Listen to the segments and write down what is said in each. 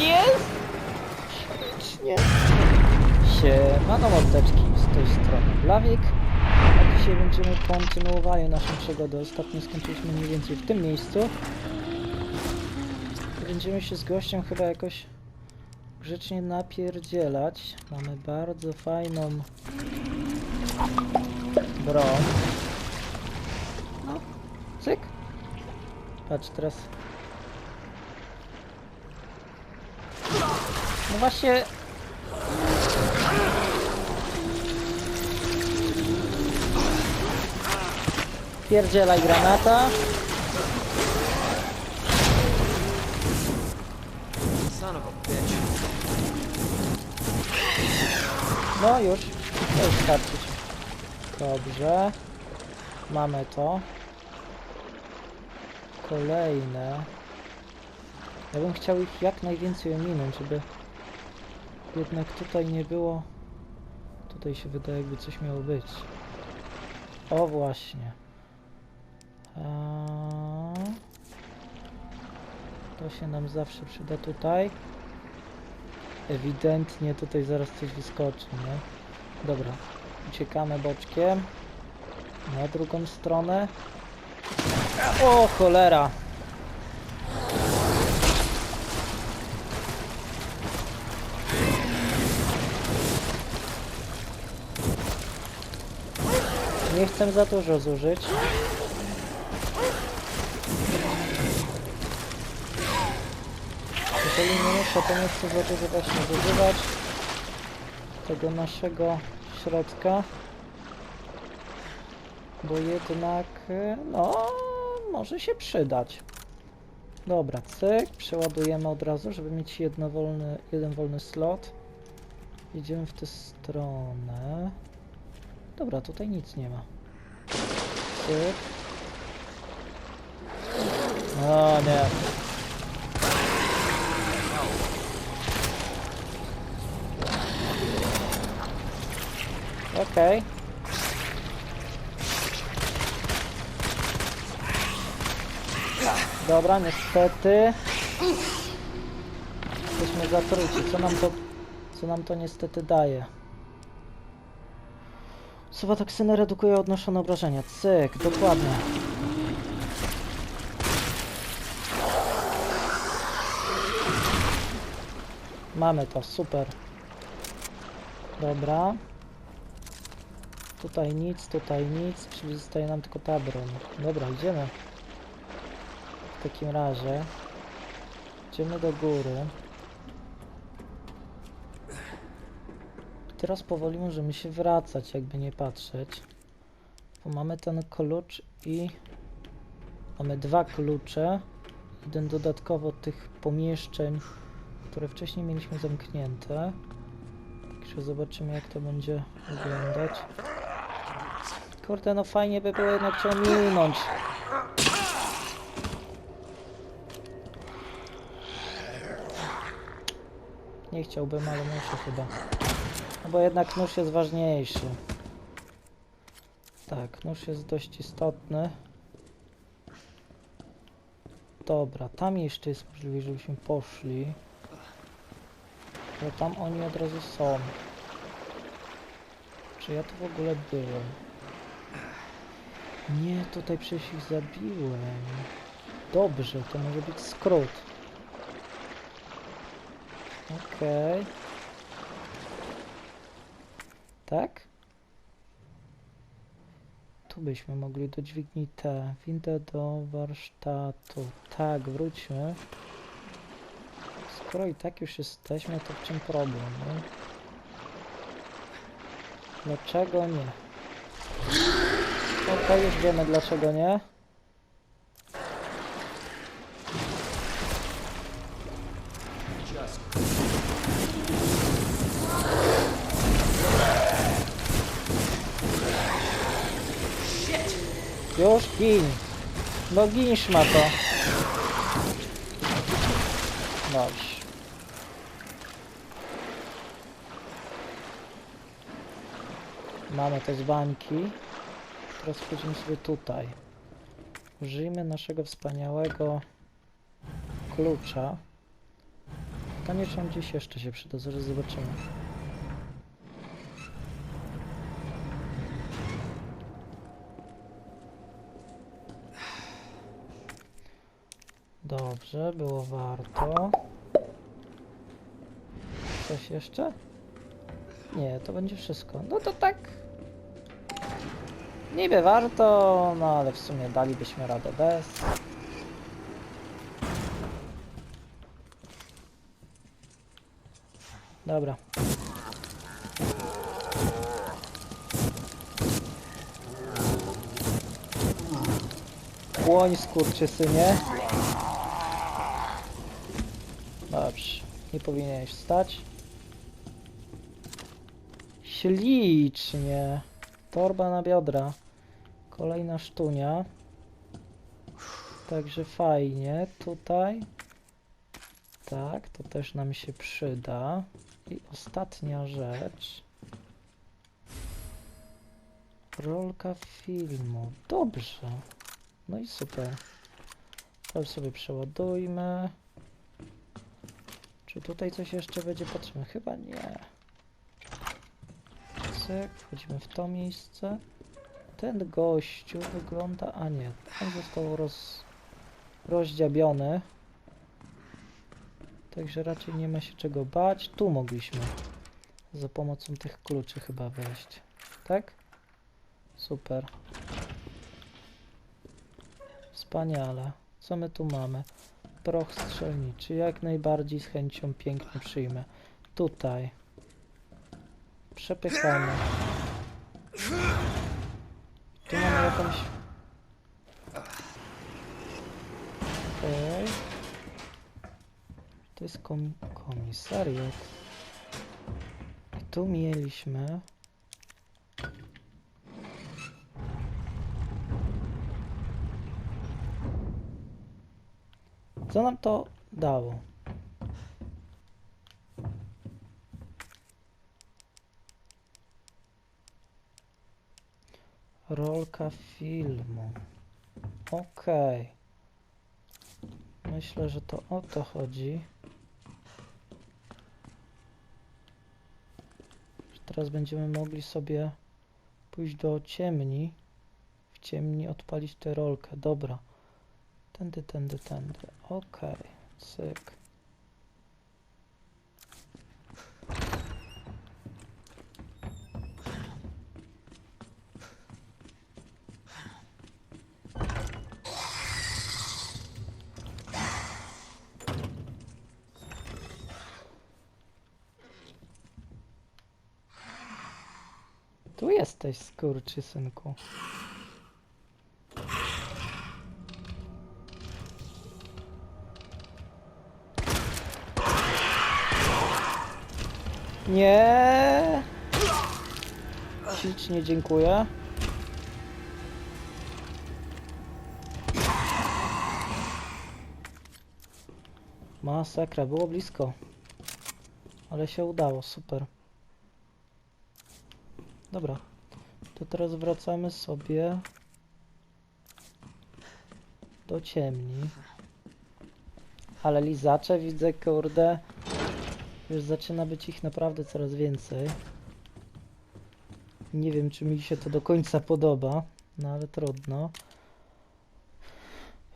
jest! Ślicznie. Siemano mordeczki, z tej strony Blawik. A dzisiaj będziemy kontynuowali naszą przygodę. Ostatnio skończyliśmy mniej więcej w tym miejscu. Będziemy się z gościem chyba jakoś grzecznie napierdzielać. Mamy bardzo fajną broń. No, cyk. Patrz teraz. No właśnie. Pierdzielaj granata. No już. To już starczyć. Dobrze. Mamy to. Kolejne. Ja bym chciał ich jak najwięcej ominąć, żeby jednak tutaj nie było. Tutaj się wydaje, jakby coś miało być. O właśnie. To się nam zawsze przyda tutaj. Ewidentnie tutaj zaraz coś wyskoczy, nie? Dobra, uciekamy boczkiem na drugą stronę. O cholera! Nie chcę za dużo zużyć. Jeżeli nie muszę, to nie chcę za dużo właśnie zużywać tego naszego środka. Bo jednak, no, może się przydać. Dobra, cyk, przeładujemy od razu, żeby mieć jedno wolny, jeden wolny slot. Idziemy w tę stronę. Dobra, tutaj nic nie ma. Cyk. O nie. Okej. Dobra, niestety. Jesteśmy zatruci. Co nam to, co nam to niestety daje? Suwa toksyny redukuje odnoszone obrażenia. Cyk, dokładnie. Mamy to, super. Dobra. Tutaj nic, tutaj nic, czyli zostaje nam tylko ta broń. Dobra, idziemy. W takim razie. Idziemy do góry. Teraz powoli możemy się wracać, jakby nie patrzeć. Bo mamy ten klucz i... Mamy dwa klucze. Jeden dodatkowo od tych pomieszczeń, które wcześniej mieliśmy zamknięte. Także zobaczymy jak to będzie wyglądać. Kurde, no fajnie by było jednak cię ominąć. Nie chciałbym, ale muszę chyba. No bo jednak nóż jest ważniejszy. Tak, nóż jest dość istotny. Dobra, tam jeszcze jest możliwe, żebyśmy poszli. Bo tam oni od razu są. Czy ja tu w ogóle byłem? Nie, tutaj przecież ich zabiłem. Dobrze, to może być skrót. Okej. Tak? Tu byśmy mogli do dźwigni T. Windę do warsztatu. Tak, wróćmy. Skoro i tak już jesteśmy, to w czym problem, nie? Dlaczego nie? Okej, już wiemy dlaczego nie. Już gin. No gin szmato. Dobrze. Mamy te dzbanki. Teraz wchodzimy sobie tutaj. Użyjmy naszego wspaniałego klucza. Pytanie, czy on gdzieś jeszcze się przyda, zaraz zobaczymy. Dobrze, było warto. Coś jeszcze? Nie, to będzie wszystko. No to tak. Niby warto, no ale w sumie dalibyśmy radę bez. Dobra. Płoń skurczysynie. Dobrze. Nie powinieneś wstać. Ślicznie. Torba na biodra. Kolejna sztunia. Także fajnie. Tutaj. Tak, to też nam się przyda. I ostatnia rzecz. Rolka filmu. Dobrze. No i super. To sobie przeładujmy. Czy tutaj coś jeszcze będzie potrzebne? Chyba nie. Cyk, wchodzimy w to miejsce. Ten gościu wygląda... A nie, on został roz... rozdziabiony. Także raczej nie ma się czego bać. Tu mogliśmy za pomocą tych kluczy chyba wejść. Tak? Super. Wspaniale. Co my tu mamy? Proch strzelniczy. Jak najbardziej z chęcią pięknie przyjmę. Tutaj. Przepychamy. Tu mamy jakąś... Okej. To jest kom komisariat. I tu mieliśmy... Co nam to dało? Rolka filmu. Okej. Myślę, że to o to chodzi. Teraz będziemy mogli sobie pójść do ciemni. W ciemni odpalić tę rolkę. Dobra. Tędy, tędy, tędy. Okej. Cyk. Tu jesteś, skurczysynku. Nie. Ślicznie dziękuję. Masakra, było blisko. Ale się udało, super. Dobra. To teraz wracamy sobie do ciemni. Ale lizacze widzę, kurde. Już zaczyna być ich naprawdę coraz więcej. Nie wiem, czy mi się to do końca podoba, no ale trudno.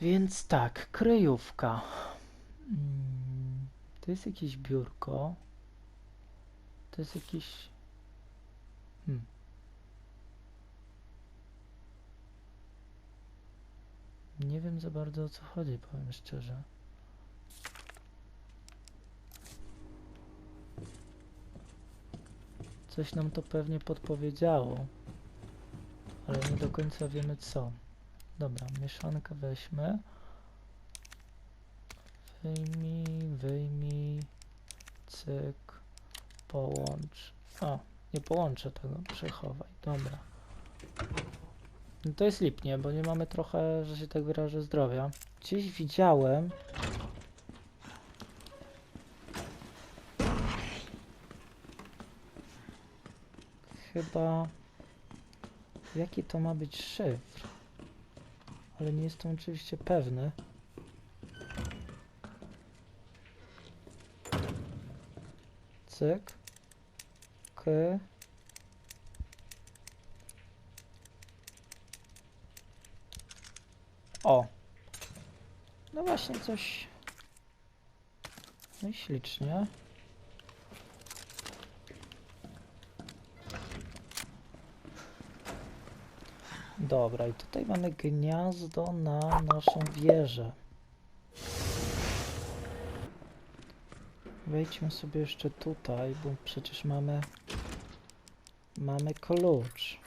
Więc tak, kryjówka. Mm, To jest jakieś biurko. To jest jakiś. Hmm. Nie wiem za bardzo o co chodzi, powiem szczerze. Coś nam to pewnie podpowiedziało, ale nie do końca wiemy co. Dobra, mieszankę weźmy. Wyjmij, wyjmij, cyk, połącz. A, nie połączę tego, przechowaj, dobra. No to jest lipnie, bo nie mamy trochę, że się tak wyrażę, zdrowia. Gdzieś widziałem, chyba jaki to ma być szyfr, ale nie jestem oczywiście pewny. cyk, k. O! No właśnie coś... No i ślicznie. Dobra, i tutaj mamy gniazdo na naszą wieżę. Wejdźmy sobie jeszcze tutaj, bo przecież mamy mamy klucz.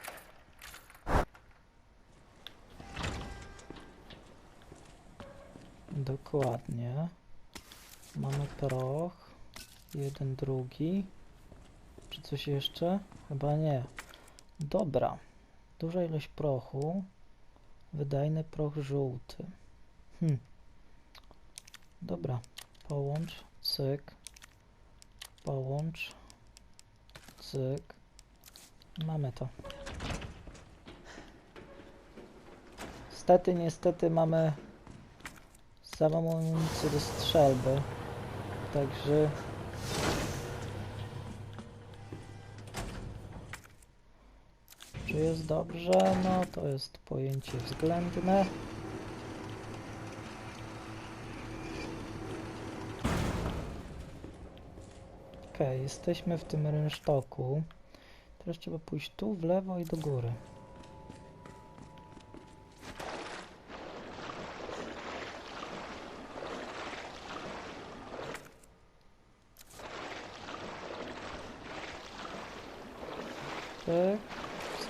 Dokładnie. Mamy proch. Jeden, drugi. Czy coś jeszcze? Chyba nie. Dobra. Duża ilość prochu. Wydajny proch żółty. Hm. Dobra. Połącz. Cyk. Połącz. Cyk. Mamy to. Niestety, niestety mamy samą amunicję do strzelby. Także czy jest dobrze? No to jest pojęcie względne. Okej, jesteśmy w tym rynsztoku. Teraz trzeba pójść tu, w lewo i do góry.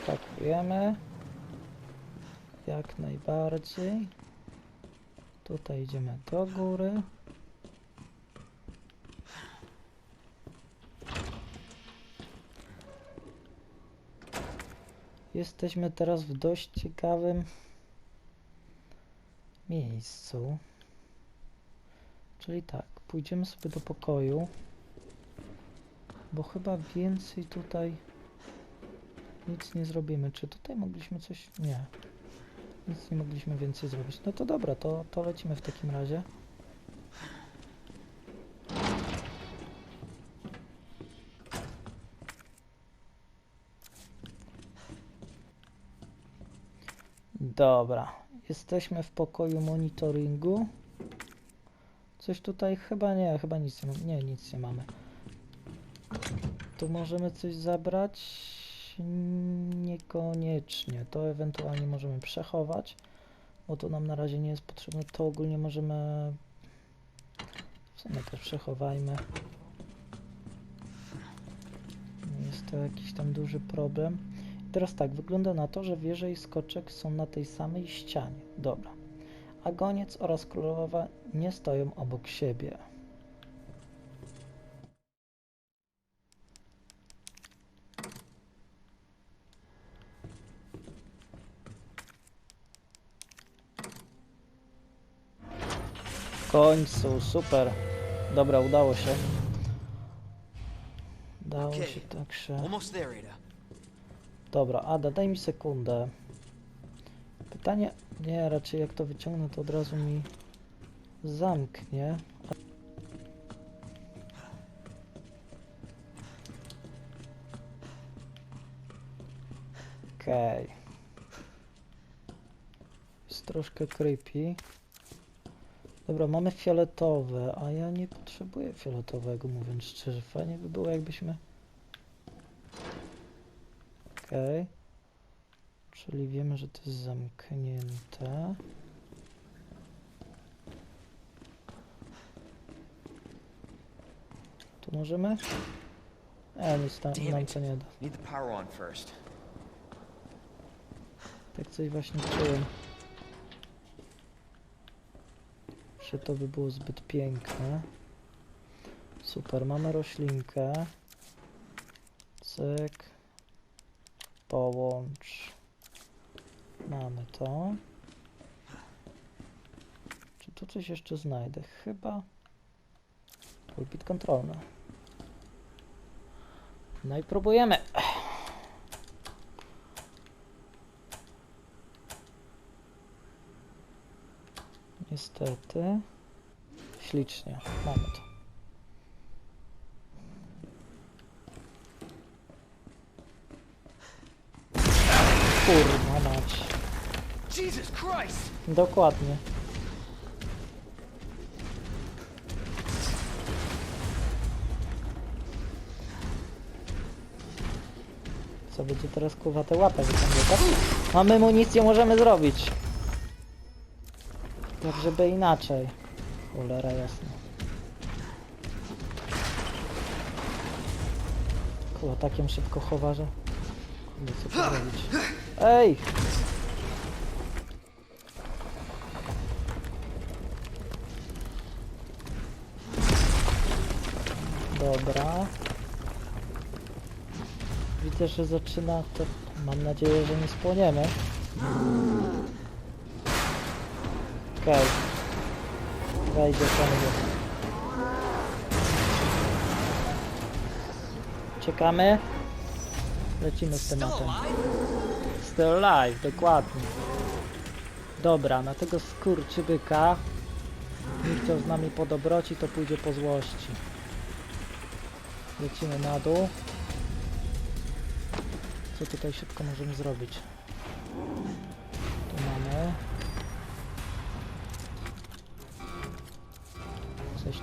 Tak, Jak najbardziej. Tutaj idziemy do góry. Jesteśmy teraz w dość ciekawym miejscu. Czyli tak, pójdziemy sobie do pokoju, bo chyba więcej tutaj nic nie zrobimy. Czy tutaj mogliśmy coś? Nie. Nic nie mogliśmy więcej zrobić. No to dobra, to, to lecimy w takim razie. Dobra, jesteśmy w pokoju monitoringu. Coś tutaj chyba nie, chyba nic nie, nie nic nie mamy. Tu możemy coś zabrać? Niekoniecznie. To ewentualnie możemy przechować, bo to nam na razie nie jest potrzebne. To ogólnie możemy. W sumie też przechowajmy. Jest to jakiś tam duży problem. I teraz tak, wygląda na to, że wieże i skoczek są na tej samej ścianie. Dobra. A goniec oraz królowa nie stoją obok siebie. W końcu, super. Dobra, udało się. Udało się tak Ada. Dobra, Ada, daj mi sekundę. Pytanie, nie, raczej jak to wyciągnę, to od razu mi zamknie. Okej. Jest troszkę creepy. Dobra, mamy fioletowe, a ja nie potrzebuję fioletowego, mówiąc szczerze. Fajnie by było, jakbyśmy... Okej. Czyli wiemy, że to jest zamknięte. Tu możemy? E, nic tam, nam to nie da. Tak coś właśnie czułem. Że to by było zbyt piękne. Super, mamy roślinkę. Cyk. Połącz. Mamy to. Czy tu coś jeszcze znajdę? Chyba. Pulpit kontrolny. No i próbujemy. Niestety. Ślicznie. Mamy to. Kurwa mać. Dokładnie. Co będzie teraz kurwa te łapę? Mamy municję, możemy zrobić. Tak żeby inaczej. Cholera jasna. Kurwa, takiem szybko chowa, że... Co? Ej! Dobra. Widzę, że zaczyna to. Mam nadzieję, że nie spłoniemy. Okej. Wejdzie pan Czekamy. Lecimy z tematem. Still alive, dokładnie. Dobra, na tego skurczybyka nie chciał z nami po dobroci, to pójdzie po złości. Lecimy na dół. Co tutaj szybko możemy zrobić?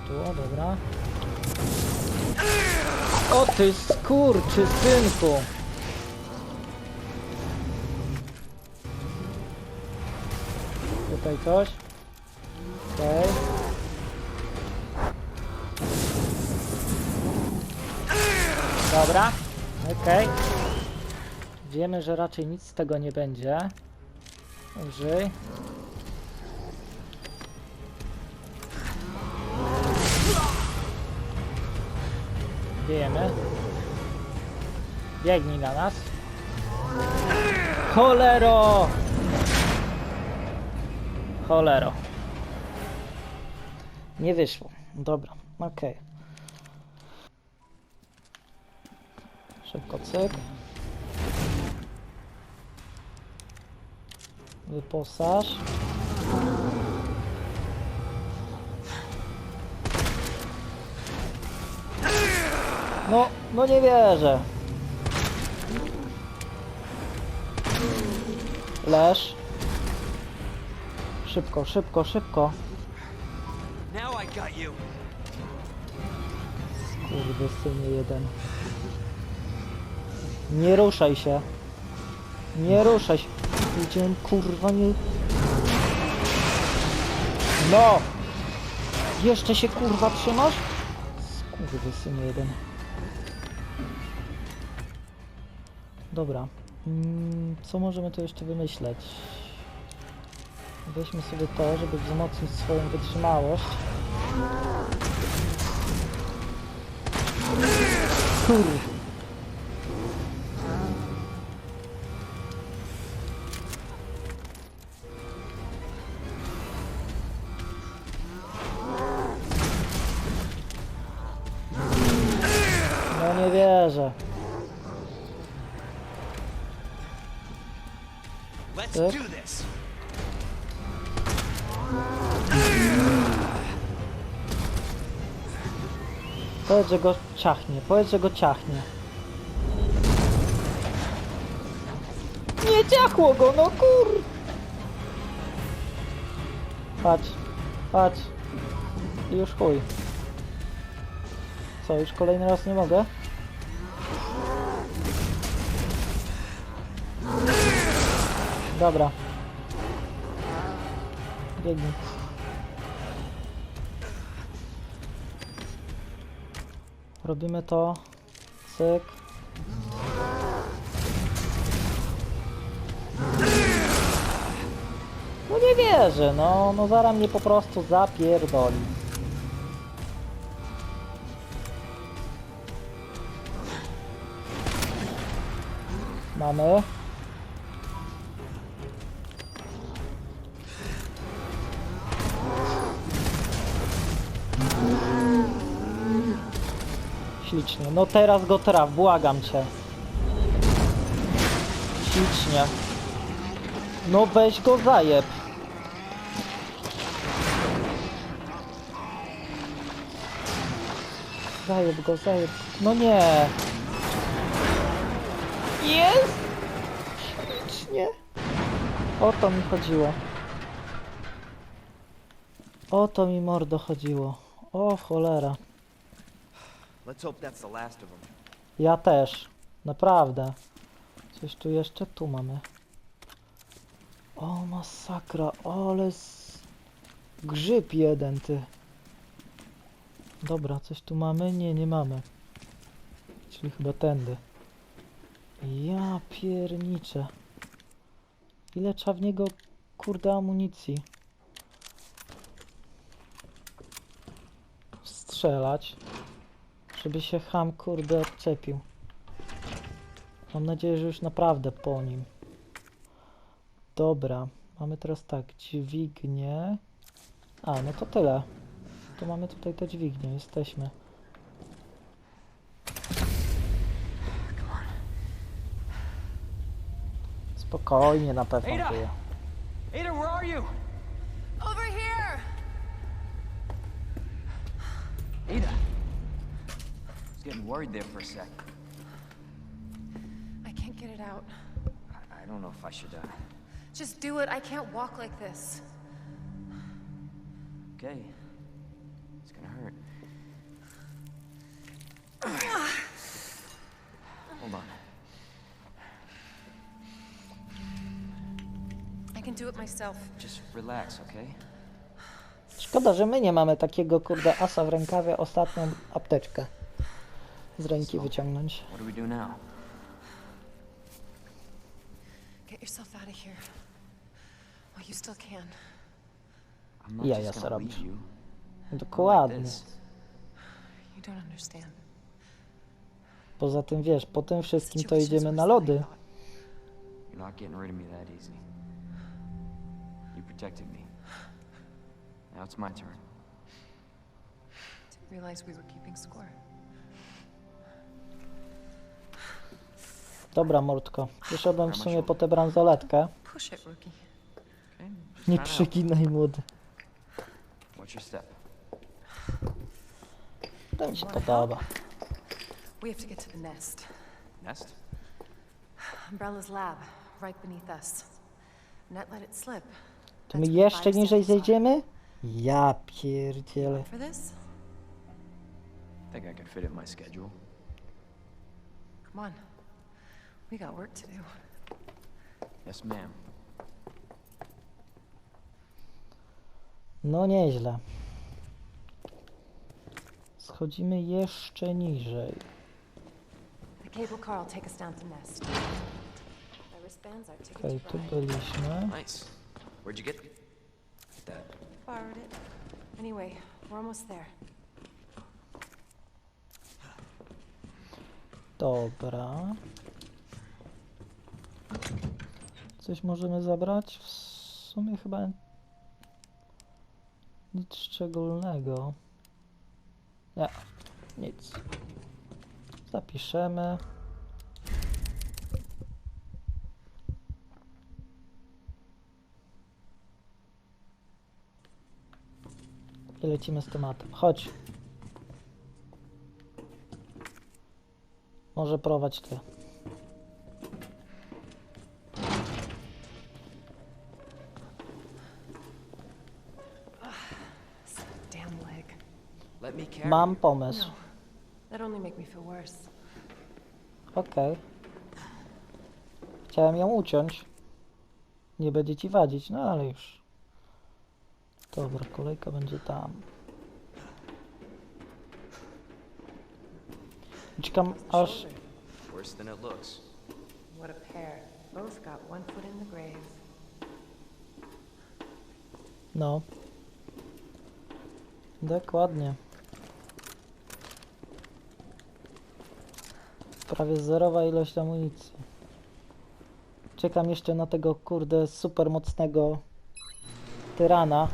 Tu, o dobra. O ty skurczy synku! Tutaj coś. Okej. Dobra, okej. Wiemy, że raczej nic z tego nie będzie. Użyj. Wiemy. Biegnij na nas. Cholero! Cholero. Nie wyszło. Dobra, okej. Szybko cyk. Wyposaż. No, no nie wierzę. Leż. Szybko, szybko, szybko. Kurde, synie jeden. Nie ruszaj się. Nie ruszaj się. Widziałem, kurwa, nie... No! Jeszcze się, kurwa, trzymasz? Kurde, synie jeden. Dobra. Mm, co możemy tu jeszcze wymyśleć? Weźmy sobie to, żeby wzmocnić swoją wytrzymałość. Kurwa. This! Powiedz, że go ciachnie. Powiedz, że go ciachnie. Nie ciachło go, no kur... Patrz, patrz. I już chuj. Co, już kolejny raz nie mogę? Dobra. Biegnij. Robimy to. Cyk. No nie wierzę, no, no zaraz mnie po prostu zapierdoli. Mamy. Ślicznie. No teraz go traf, błagam cię. Ślicznie. No weź go zajeb. Zajeb go, zajeb. No nie. Jest! Nie. O to mi chodziło. O to mi mordo chodziło. O cholera. Ja też. Naprawdę. Coś tu jeszcze? Tu mamy. O masakra. Ale s... grzyb jeden ty. Dobra, coś tu mamy? Nie, nie mamy. Czyli chyba tędy. Ja pierniczę. Ile trzeba w niego kurde amunicji? Strzelać. Żeby się ham kurde odczepił. Mam nadzieję, że już naprawdę po nim. Dobra, mamy teraz tak, dźwignię. A, no to tyle. To mamy tutaj te dźwignie, jesteśmy. Spokojnie na pewno Ada! żyje. Ada, where are you? Over here! Ada! I was getting worried there for a sec. I can't get it out. I, I don't know if I should, uh... Just do it. I can't walk like this. Okay. It's gonna hurt. Hold on. I can do it myself. Just relax, okay? Szkoda, że my nie mamy takiego kurde asa w rękawie, ostatnią apteczkę z ręki wyciągnąć. What do we do now? Get yourself out of here. While you still can. I'm not Ja, just ja gonna robisz. leave you. Not Dokładnie. Like this. You don't understand. Poza tym wiesz, po tym wszystkim to idziemy na lody. You're not getting rid of me that easy. You protected me. Now it's my turn. Didn't realize we were keeping score. Dobra, Mordko. Przyszedłem w sumie po tę bransoletkę. Push it, rookie. Okay? Just Nie przyginaj młody. What's your step? To mi się podoba. We have to get to the nest. Nest? Umbrella's lab, right beneath us. Net let it slip. To my That's jeszcze niżej zejdziemy? Ja pierdzielę. For this? Think I could fit it in my schedule. Come on. We got work to do. Yes, ma'am. No nieźle. Schodzimy jeszcze niżej. The cable car will take us down to nest. The wristbands are ticket Okej, to tu byliśmy. Nice. Where'd you get that? Borrowed it. Anyway, we're almost there. Dobra. Coś możemy zabrać? W sumie chyba nic szczególnego. Nie, nic. Zapiszemy. I lecimy z tematem. Chodź. Może prowadź ty. Mam pomysł. No. That only make me feel worse. Okej. Chciałem ją uciąć. Nie będzie ci wadzić, no ale już. Dobra, kolejka będzie tam. Czekam aż. Shoulder. Worse than it looks. What a pair. Both got one foot in the grave. No. Dokładnie. Prawie zerowa ilość amunicji. Czekam jeszcze na tego kurde super mocnego tyrana.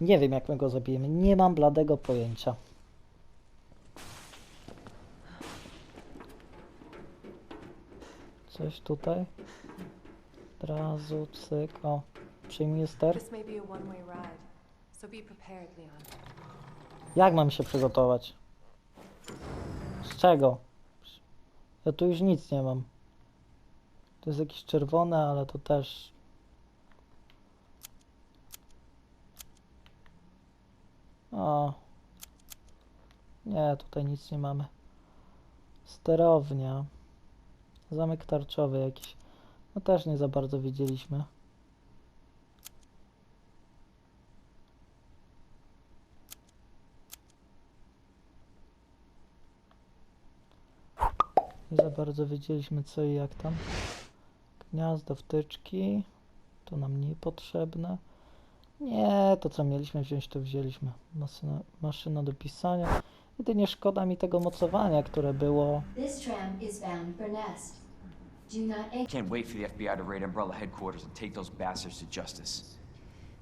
Nie wiem jak my go zabijemy. Nie mam bladego pojęcia. Coś tutaj? Od razu cyk. O, przyjmij ster. Jak mam się przygotować? Z czego? Ja tu już nic nie mam. To jest jakieś czerwone, ale to też. O. Nie, tutaj nic nie mamy. Sterownia. Zamek tarczowy jakiś. No też nie za bardzo wiedzieliśmy. Nie za bardzo wiedzieliśmy co i jak tam. Gniazdo wtyczki. To nam niepotrzebne. Nie, to co mieliśmy wziąć, to wzięliśmy. Maszyna, maszyna do pisania. Jedynie szkoda mi tego mocowania, które było. This tram is bound for Nest. Do not. Can't wait for the FBI to raid Umbrella headquarters and take those bastards to justice.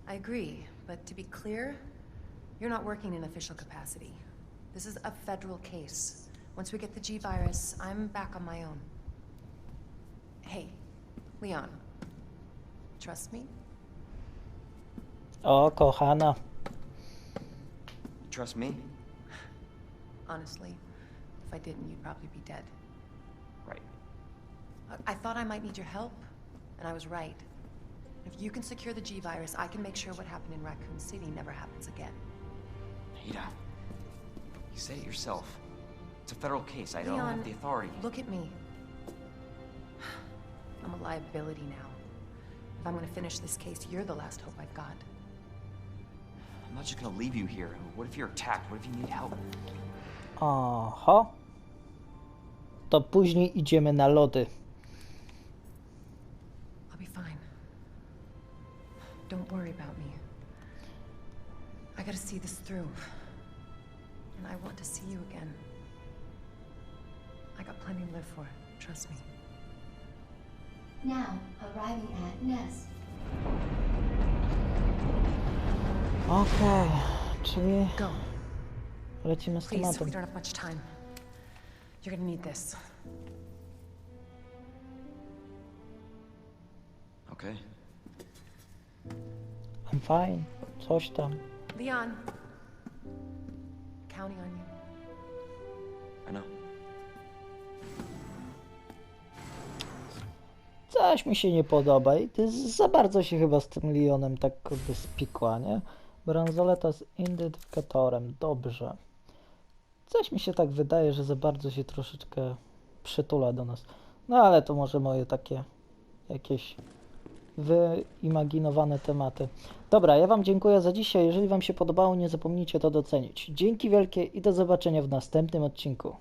I agree, but to be clear, you're not working in official capacity. This is a federal case. Once we get the G virus, I'm back on my own. Hey, Leon. Trust me? Oh, kochana. Trust me? Honestly, if I didn't, you'd probably be dead. Right. I- I thought I might need your help, and I was right. If you can secure the G virus, I can make sure what happened in Raccoon City never happens again. Ada, you said it yourself. It's a federal case. I don't have the authority. Look at me. I'm a liability now. If I'm gonna finish this case, you're the last hope I've got. I'm not just gonna leave you here. What if you're attacked? What if you need help? Aha. To później idziemy na lody. I'll be fine. Don't worry about me. I gotta see this through. And I want to see you again. I got plenty to live for. Trust me. Now arriving at Nest. Okej, czyli Go. lecimy z Please, we tematem. don't have much time. You're gonna need this. Okay. I'm fine. Coś tam. Leon. Counting on you. I know. Coś mi się nie podoba i ty za bardzo się chyba z tym Lionem tak spikła, nie? Bransoleta z identyfikatorem, dobrze. Coś mi się tak wydaje, że za bardzo się troszeczkę przytula do nas. No ale to może moje takie jakieś wyimaginowane tematy. Dobra, ja Wam dziękuję za dzisiaj. Jeżeli Wam się podobało, nie zapomnijcie to docenić. Dzięki wielkie i do zobaczenia w następnym odcinku.